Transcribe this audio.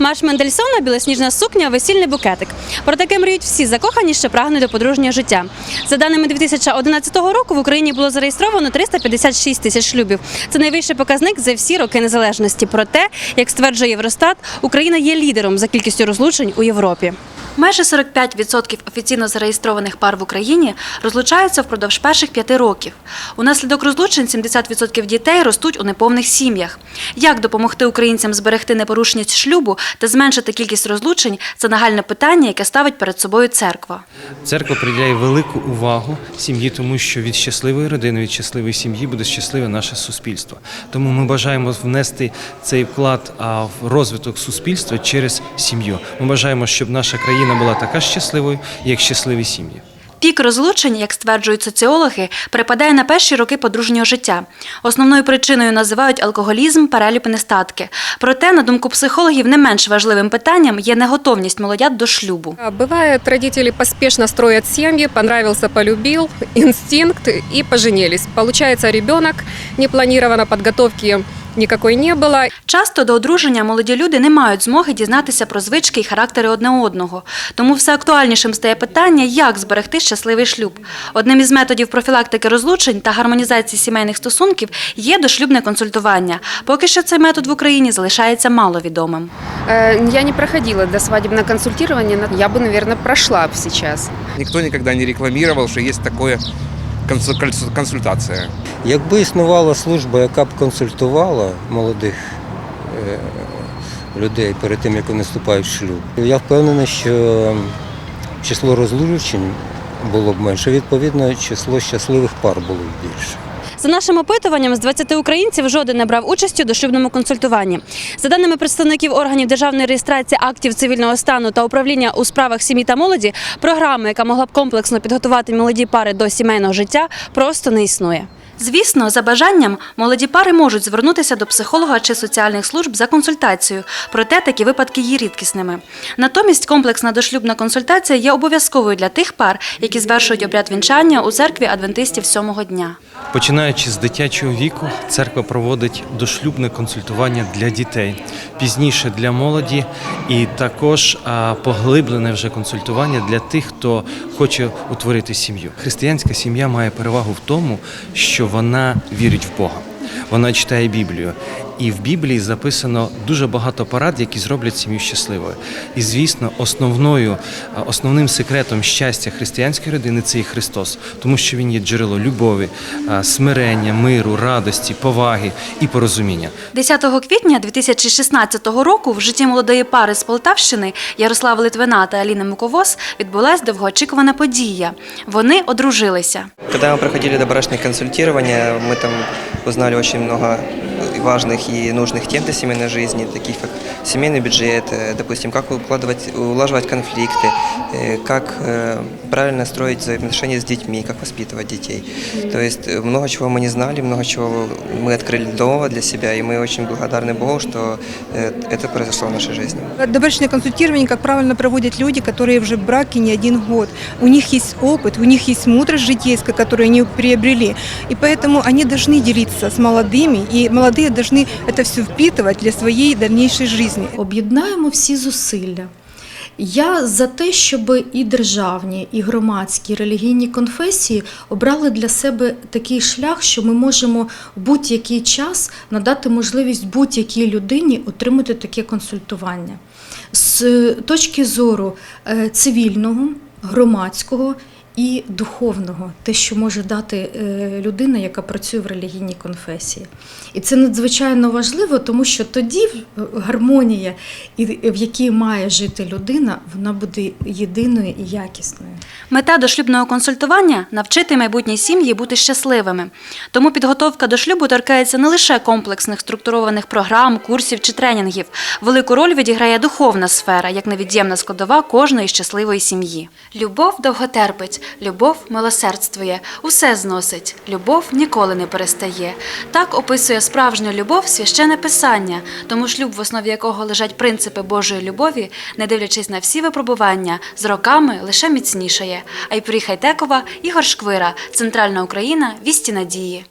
Марш Мендельсона, білосніжна сукня, весільний букетик. Про таке мріють всі закохані, що прагнуть до подружнього життя. За даними 2011 року в Україні було зареєстровано 356 тисяч шлюбів. Це найвищий показник за всі роки незалежності. Проте, як стверджує Євростат, Україна є лідером за кількістю розлучень у Європі. Майже 45% офіційно зареєстрованих пар в Україні розлучаються впродовж перших п'яти років. Унаслідок розлучень 70% дітей ростуть у неповних сім'ях. Як допомогти українцям зберегти непорушність шлюбу та зменшити кількість розлучень це нагальне питання, яке ставить перед собою церква. Церква приділяє велику увагу сім'ї, тому що від щасливої родини, від щасливої сім'ї буде щасливе наше суспільство. Тому ми бажаємо внести цей вклад в розвиток суспільства через сім'ю. Ми бажаємо, щоб наша країна була така щасливою, як щасливі сім'ї. Пік розлучень, як стверджують соціологи, припадає на перші роки подружнього життя. Основною причиною називають алкоголізм, переліп і нестатки. Проте, на думку психологів, не менш важливим питанням є неготовність молодят до шлюбу. А, Бывает, родители поспешно строят семьи, понравился, полюбил, инстинкт и поженились. Получается ребенок, непланированно подготовки никакой не было. Часто до одруження молоді люди не мають змоги дізнатися про звички і характери одне одного. Тому все актуальнішим стає питання, як зберегти щасливий шлюб. Одним із методів профілактики розлучень та гармонізації сімейних стосунків є дошлюбне консультування. Поки що цей метод в Україні залишається маловідомим. Э, Я не проходила до свадебного консультирования, но я бы, наверное, прошла бы сейчас. Никто никогда не рекламировал, что есть такое консу- консу- Якби існувала служба, яка б консультувала молодих е, людей перед тим, як вони вступають в шлюб, я впевнений, що число розлучень було б менше, відповідно, число щасливих пар було б більше. За нашим опитуванням, з 20 українців жоден не брав участі у дошлюбному консультуванні. За даними представників органів державної реєстрації актів цивільного стану та управління у справах сім'ї та молоді, програми, яка могла б комплексно підготувати молоді пари до сімейного життя, просто не існує. Звісно, за бажанням молоді пари можуть звернутися до психолога чи соціальних служб за консультацією, проте такі випадки є рідкісними. Натомість комплексна дошлюбна консультація є обов'язковою для тих пар, які звершують обряд вінчання у церкві адвентистів сьомого дня. Починаючи з дитячого віку, церква проводить дошлюбне консультування для дітей, пізніше для молоді, і також поглиблене вже консультування для тих, хто хоче утворити сім'ю. Християнська сім'я має перевагу в тому, що вона вірить в Бога. Вона читає Біблію, і в Біблії записано дуже багато порад, які зроблять сім'ю щасливою. І звісно, основною основним секретом щастя християнської родини це і Христос, тому що він є джерело любові, смирення, миру, радості, поваги і порозуміння. 10 квітня 2016 року в житті молодої пари з Полтавщини Ярослава Литвина та Аліни Муковос відбулась довгоочікувана подія. Вони одружилися. Когда мы проходили добрачное консультирование, мы там узнали очень много важных и нужных тем для семейной жизни, таких как семейный бюджет, э, допустим, как укладывать, улаживать конфликты, э, как э, правильно строить взаимоотношения с детьми, как воспитывать детей. То есть много чего мы не знали, много чего мы открыли нового для себя, и мы очень благодарны Богу, что это произошло в нашей жизни. Добрачное консультирование, как правильно проводят люди, которые уже в браке не один год. У них есть опыт, у них есть мудрость житейская, которую они приобрели. И поэтому они должны делиться с молодыми, и молодые должны это все впитывать для своей дальнейшей жизни. Об'єднаємо всі зусилля. Я за те, щоб і державні, і громадські, і релігійні конфесії обрали для себе такий шлях, що ми можемо в будь-який час надати можливість будь-якій людині отримати таке консультування. З точки зору е, цивільного, громадського і духовного, те, що може дати е, людина, яка працює в релігійній конфесії. І це надзвичайно важливо, тому що тоді е, гармонія, в якій має жити людина, вона буде єдиною і якісною. Мета дошлюбного консультування навчити майбутні сім'ї бути щасливими. Тому підготовка до шлюбу торкається не лише комплексних структурованих програм, курсів чи тренінгів. Велику роль відіграє духовна сфера, як невід'ємна складова кожної щасливої сім'ї. Любов довго терпить, любов милосердствує, усе зносить, любов ніколи не перестає. Так описує справжню любов священне писання, тому шлюб, в основі якого лежать принципи Божої любові, не дивлячись на всі випробування, з роками лише міцнішає. Айпрі Хайтекова, Ігор Шквира, Центральна Україна, Вісті Надії.